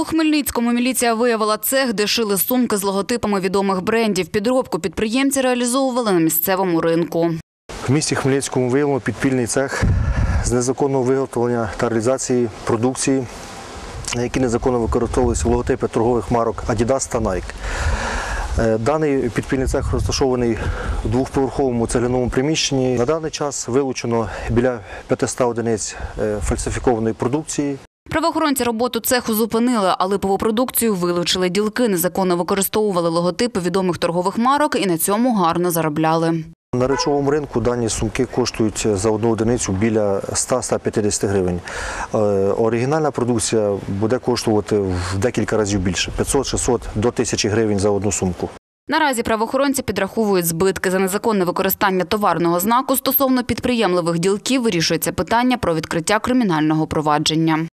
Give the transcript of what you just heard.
У Хмельницькому міліція виявила цех, де шили сумки з логотипами відомих брендів. Підробку підприємці реалізовували на місцевому ринку. В місті Хмельницькому виявлено підпільний цех з незаконного виготовлення та реалізації продукції, на які незаконно використовувалися логотипи торгових марок Adidas та Nike. Е, Даний підпільний цех розташований у двохповерховому цегляному приміщенні. На даний час вилучено біля 500 одиниць е, фальсифікованої продукції. Правоохоронці роботу цеху зупинили, а липову продукцію вилучили. Ділки незаконно використовували логотипи відомих торгових марок і на цьому гарно заробляли. На речовому ринку дані сумки коштують за одну одиницю біля 100-150 гривень. Е, Оригінальна продукція буде коштувати в декілька разів більше 500-600 до 1000 гривень за одну сумку. Наразі правоохоронці підраховують збитки за незаконне використання товарного знаку стосовно підприємливих ділків. Вирішується питання про відкриття кримінального провадження.